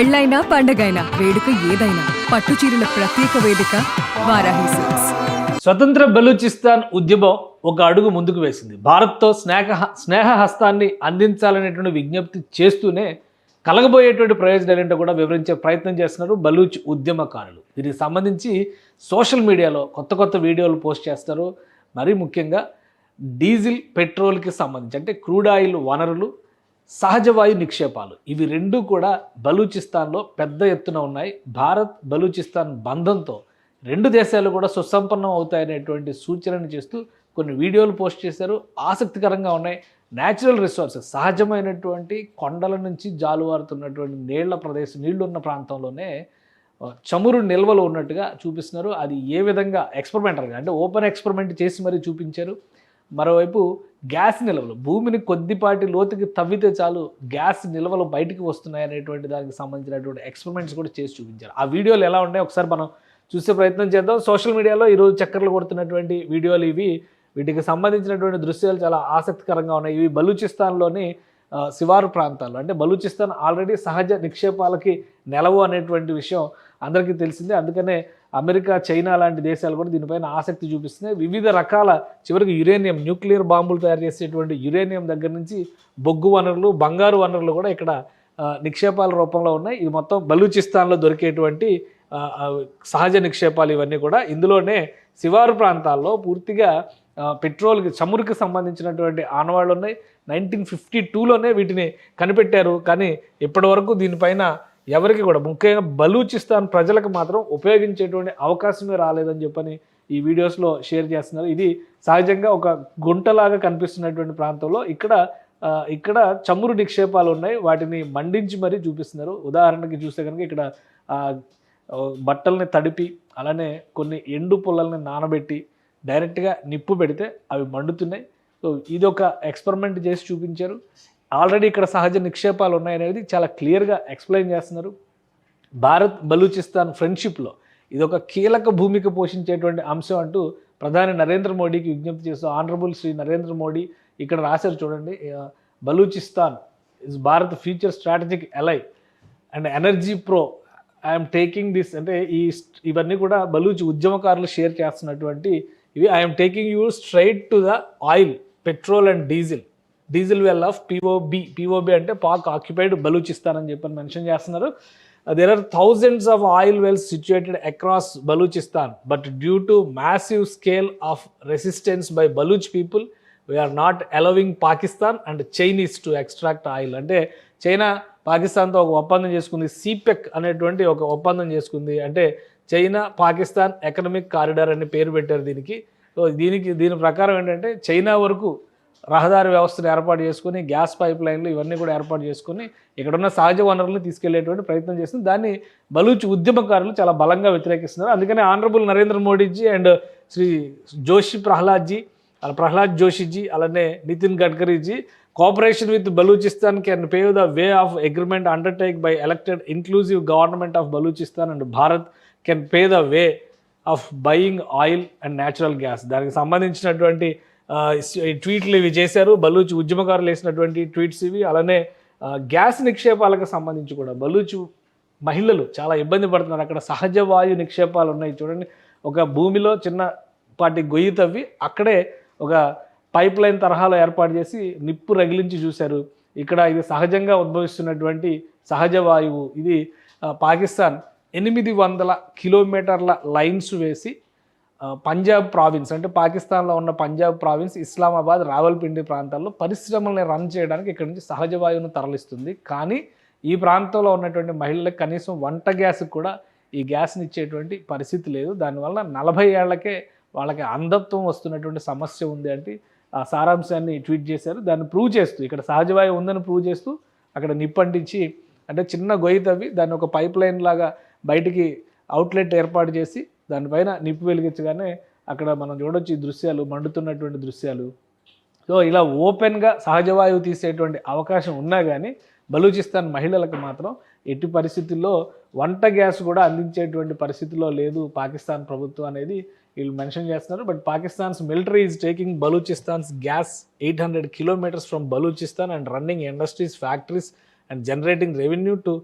పెళ్ళైనా పండగైనా వేడుక ఏదైనా పట్టు చీరల ప్రత్యేక వేదిక వారాహి సిల్క్స్. స్వతంత్ర బలూచిస్తాన్ ఉద్యమం ఒక అడుగు ముందుకు వేసింది. భారత్తో స్నేహ స్నేహ హస్తాన్ని అందించాలనేటువంటి విజ్ఞప్తి చేస్తూనే కలగబోయేటువంటి ప్రయోజనాలు ఏంటో కూడా వివరించే ప్రయత్నం చేస్తున్నారు బలూచ్ ఉద్యమకారులు. దీనికి సంబంధించి సోషల్ మీడియాలో కొత్త కొత్త వీడియోలు పోస్ట్ చేస్తారు. మరీ ముఖ్యంగా డీజిల్ పెట్రోల్కి సంబంధించి అంటే క్రూడ్ ఆయిల్ వనరులు సహజవాయు నిక్షేపాలు. ఇవి రెండు కూడా బలూచిస్తాన్లో పెద్ద ఎత్తున ఉన్నాయి. భారత్ బలూచిస్తాన్ బంధంతో రెండు దేశాలు కూడా సుసంపన్నం అవుతాయనేటువంటి సూచనను చేస్తూ కొన్ని వీడియోలు పోస్ట్ చేశారు. ఆసక్తికరంగా ఉన్నాయి. న్యాచురల్ రిసోర్సెస్ సహజమైనటువంటి కొండల నుంచి జాలువారుతున్నటువంటి నీళ్ళ ప్రదేశం నీళ్ళు ఉన్న ప్రాంతంలోనే చమురు నిల్వలు ఉన్నట్టుగా చూపిస్తున్నారు. అది ఏ విధంగా ఎక్స్పెరిమెంటల్గా అంటే ఓపెన్ ఎక్స్పెరిమెంట్ చేసి మరీ చూపించారు. మరోవైపు గ్యాస్ నిల్వలు. భూమిని కొద్దిపాటి లోతుకి తవ్వితే చాలు గ్యాస్ నిల్వలు బయటికి వస్తున్నాయి అనేటువంటి దానికి సంబంధించినటువంటి ఎక్స్పెరిమెంట్స్ కూడా చేసి చూపించారు. ఆ వీడియోలు ఎలా ఉన్నాయి ఒకసారి మనం చూసే ప్రయత్నం చేద్దాం. సోషల్ మీడియాలో ఈరోజు చక్కర్లు కొడుతున్నటువంటి వీడియోలు ఇవి. వీటికి సంబంధించినటువంటి దృశ్యాలు చాలా ఆసక్తికరంగా ఉన్నాయి. ఇవి బలూచిస్తాన్లోని శివారు ప్రాంతాలు అంటే బలూచిస్తాన్ ఆల్రెడీ సహజ నిక్షేపాలకి నెలవు అనేటువంటి విషయం అందరికీ తెలిసిందే. అందుకనే అమెరికా చైనా లాంటి దేశాలు కూడా దీనిపైన ఆసక్తి చూపిస్తున్నాయి. వివిధ రకాల చివరికి యురేనియం న్యూక్లియర్ బాంబులు తయారు చేసేటువంటి యురేనియం దగ్గర నుంచి బొగ్గు వనరులు బంగారు వనరులు కూడా ఇక్కడ నిక్షేపాల రూపంలో ఉన్నాయి. ఇది మొత్తం బలూచిస్తాన్లో దొరికేటువంటి సహజ నిక్షేపాలు ఇవన్నీ కూడా. ఇందులోనే శివారు ప్రాంతాల్లో పూర్తిగా పెట్రోల్కి చమురుకి సంబంధించినటువంటి ఆనవాళ్ళు ఉన్నాయి. నైన్టీన్ ఫిఫ్టీ టూలోనే వీటిని కనిపెట్టారు. కానీ ఇప్పటివరకు దీనిపైన ఎవరికి కూడా ముఖ్యంగా బలూచిస్తాన్ ప్రజలకు మాత్రం ఉపయోగించేటువంటి అవకాశమే రాలేదని చెప్పని ఈ వీడియోస్లో షేర్ చేస్తున్నారు. ఇది సహజంగా ఒక గుంటలాగా కనిపిస్తున్నటువంటి ప్రాంతంలో ఇక్కడ ఇక్కడ చమురు నిక్షేపాలు ఉన్నాయి. వాటిని మండించి మరీ చూపిస్తున్నారు. ఉదాహరణకి చూస్తే కనుక ఇక్కడ బట్టల్ని తడిపి అలానే కొన్ని ఎండు పుల్లల్ని నానబెట్టి డైరెక్ట్గా నిప్పు పెడితే అవి మండుతున్నాయి. సో ఇది ఒక ఎక్స్పెరిమెంట్ చేసి చూపించారు. ఆల్రెడీ ఇక్కడ సహజ నిక్షేపాలు ఉన్నాయనేది చాలా క్లియర్గా ఎక్స్ప్లెయిన్ చేస్తున్నారు. భారత్ బలూచిస్తాన్ ఫ్రెండ్షిప్లో ఇది ఒక కీలక భూమిక పోషించేటువంటి అంశం అంటూ ప్రధాని నరేంద్ర మోడీకి విజ్ఞప్తి చేస్తూ ఆనరబుల్ శ్రీ నరేంద్ర మోడీ ఇక్కడ రాశారు చూడండి. Balochistan is Bharat future strategic ally and energy pro. I'm taking this అంటే ఈ ఇవన్నీ కూడా బలూచి ఉద్యమకారులు షేర్ చేస్తున్నటువంటి ఇవి. I'm taking you straight to the oil petrol and diesel diesel well of POB POB అంటే పాక్ ఆక్యుపైడ్ బలూచిస్తాన్ అని చెప్పి మెన్షన్ చేస్తున్నారు. There are thousands of oil wells situated across Balochistan but due to massive scale of resistance by Baloch people we're not allowing Pakistan and Chinese to extract oil అంటే China పాకిస్తాన్తో ఒక ఒప్పందం చేసుకుంది. సిపెక్ అనేటువంటి ఒక ఒప్పందం చేసుకుంది. అంటే చైనా పాకిస్తాన్ ఎకనమిక్ కారిడార్ అని పేరు పెట్టారు దీనికి. సో దీనికి దీని ప్రకారం ఏంటంటే చైనా వరకు రహదారి వ్యవస్థను ఏర్పాటు చేసుకుని గ్యాస్ పైప్ లైన్లు ఇవన్నీ కూడా ఏర్పాటు చేసుకుని ఇక్కడున్న సహజ వనరులను తీసుకెళ్ళేటువంటి ప్రయత్నం చేస్తుంది. దాన్ని బలూచి ఉద్యమకారులు చాలా బలంగా వ్యతిరేకిస్తున్నారు. అందుకనే ఆనరబుల్ నరేంద్ర మోడీజీ అండ్ శ్రీ జోషి ప్రహ్లాద్జీ అలా ప్రహ్లాద్ జోషిజీ అలానే Nitin Gadkariji cooperation with Balochistan can pave the way of agreement undertake by elected inclusive government of Balochistan and Bharat can pave the way of buying oil and natural gas దానికి సంబంధించినటువంటి ట్వీట్లు ఇవి చేశారు. బలూచ్ ఉద్యమకారులు వేసినటువంటి tweets ఇవి. అలానే gas నిక్షేపాలకు సంబంధించి కూడా బలూచ్ మహిళలు చాలా ఇబ్బంది పడుతున్నారు. అక్కడ సహజ వాయు నిక్షేపాలు ఉన్నాయి చూడండి. ఒక భూమిలో చిన్నపాటి గొయ్యి తవ్వి అక్కడే ఒక పైప్ లైన్ తరహాలో ఏర్పాటు చేసి నిప్పు రగిలించి చూశారు. ఇక్కడ ఇది సహజంగా ఉద్భవిస్తున్నటువంటి సహజ వాయువు. ఇది పాకిస్తాన్ ఎనిమిది వందల కిలోమీటర్ల లైన్స్ వేసి పంజాబ్ ప్రావిన్స్ అంటే పాకిస్తాన్లో ఉన్న పంజాబ్ ప్రావిన్స్ ఇస్లామాబాద్ రావల్పిండి ప్రాంతాల్లో పరిశ్రమల్ని రన్ చేయడానికి ఇక్కడ నుంచి సహజ వాయువును తరలిస్తుంది. కానీ ఈ ప్రాంతంలో ఉన్నటువంటి మహిళలకు కనీసం వంట గ్యాస్ కూడా ఈ గ్యాస్ని ఇచ్చేటువంటి పరిస్థితి లేదు. దానివల్ల నలభై ఏళ్ళకే వాళ్ళకి అంధత్వం వస్తున్నటువంటి సమస్య ఉంది అంటే ఆ సారాంశాన్ని ట్వీట్ చేశారు. దాన్ని ప్రూవ్ చేస్తూ ఇక్కడ సహజవాయువు ఉందని ప్రూవ్ చేస్తూ అక్కడ నిప్పంటించి అంటే చిన్న గొయ్యి తవ్వి దాన్ని ఒక పైప్ లైన్ లాగా బయటికి అవుట్లెట్ ఏర్పాటు చేసి దానిపైన నిప్పు వెలిగించగానే అక్కడ మనం చూడొచ్చు ఈ దృశ్యాలు మండుతున్నటువంటి దృశ్యాలు. సో ఇలా ఓపెన్గా సహజవాయువు తీసేటువంటి అవకాశం ఉన్నా కానీ బలూచిస్తాన్ మహిళలకు మాత్రం ఎట్టి పరిస్థితుల్లో వంట గ్యాస్ కూడా అందించేటువంటి పరిస్థితిలో లేదు పాకిస్తాన్ ప్రభుత్వం అనేది. వీళ్ళు మెన్షన్ చేస్తున్నారు but Pakistan's military is taking Balochistan's gas eight hundred kilometres from Balochistan and running industries factories and generating revenue to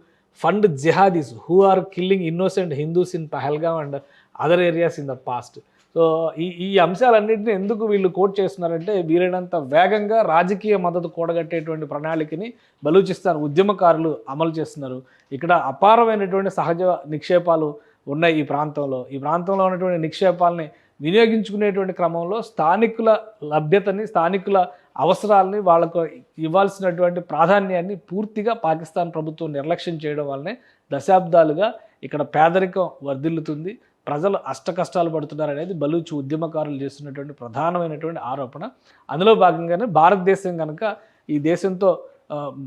fund jihadis who are killing innocent Hindus in Pahalgam and other areas in the past so ఈ ఈ అంశాలన్నింటినీ ఎందుకు వీళ్ళు coat చేస్తున్నారంటే వీలైనంత వేగంగా రాజకీయ మద్దతు కూడగట్టేటువంటి ప్రణాళికని బలూచిస్తాన్ ఉద్యమకారులు అమలు చేస్తున్నారు. ఇక్కడ అపారమైనటువంటి సహజ నిక్షేపాలు ఉన్నాయి ఈ ప్రాంతంలో. ఈ ప్రాంతంలో ఉన్నటువంటి నిక్షేపాలని వినియోగించుకునేటువంటి క్రమంలో స్థానికుల లభ్యతని స్థానికుల అవసరాలని వాళ్ళకు ఇవ్వాల్సినటువంటి ప్రాధాన్యాన్ని పూర్తిగా పాకిస్తాన్ ప్రభుత్వం నిర్లక్ష్యం చేయడం వల్లనే దశాబ్దాలుగా ఇక్కడ పేదరికం వర్ధిల్లుతుంది. ప్రజలు అష్ట కష్టాలు పడుతున్నారు అనేది బలూచ్ ఉద్యమకారులు చేస్తున్నటువంటి ప్రధానమైనటువంటి ఆరోపణ. అందులో భాగంగానే భారతదేశం కనుక ఈ దేశంతో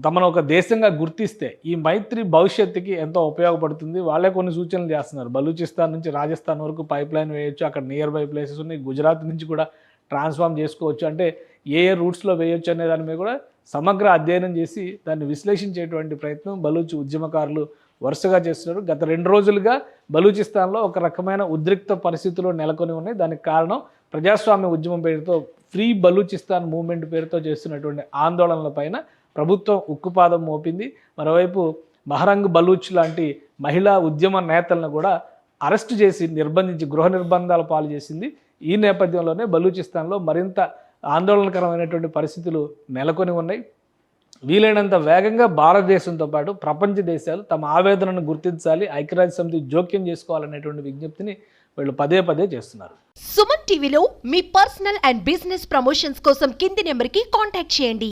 తమను ఒక దేశంగా గుర్తిస్తే ఈ మైత్రి భవిష్యత్తుకి ఎంతో ఉపయోగపడుతుంది. వాళ్ళే కొన్ని సూచనలు చేస్తున్నారు. బలూచిస్తాన్ నుంచి రాజస్థాన్ వరకు పైప్ లైన్ వేయొచ్చు అక్కడ నియర్ బై ప్లేసెస్ ఉన్నాయి గుజరాత్ నుంచి కూడా ట్రాన్స్ఫార్మ్ చేసుకోవచ్చు. అంటే ఏ ఏ రూట్స్లో వేయొచ్చు అనే దాని మీద కూడా సమగ్ర అధ్యయనం చేసి దాన్ని విశ్లేషించేటువంటి ప్రయత్నం బలూచ్ ఉద్యమకారులు వరుసగా చేస్తున్నారు. గత రెండు రోజులుగా బలూచిస్తాన్లో ఒక రకమైన ఉద్రిక్త పరిస్థితులు నెలకొని ఉన్నాయి. దానికి కారణం ప్రజాస్వామ్య ఉద్యమం పేరుతో ఫ్రీ బలూచిస్తాన్ మూవ్మెంట్ పేరుతో చేస్తున్నటువంటి ఆందోళనల పైన ప్రభుత్వం ఉక్కుపాదం మోపింది. మరోవైపు మహరంగ్ బలూచ్ లాంటి మహిళా ఉద్యమ నేతలను కూడా అరెస్టు చేసి నిర్బంధించి గృహ నిర్బంధాల పాలు చేసింది. ఈ నేపథ్యంలోనే బలూచిస్తాన్లో మరింత ఆందోళనకరమైనటువంటి పరిస్థితులు నెలకొని ఉన్నాయి. వీలైనంత వేగంగా భారతదేశంతో పాటు ప్రపంచ దేశాలు తమ ఆవేదనను గుర్తించాలి ఐక్యరాజ్య సమితి జోక్యం చేసుకోవాలనేటువంటి విజ్ఞప్తిని వీళ్ళు పదే పదే చేస్తున్నారు. సుమన్ టీవీలో మీ పర్సనల్ అండ్ బిజినెస్ ప్రమోషన్స్ కోసం కింది నెంబర్కి కాంటాక్ట్ చేయండి.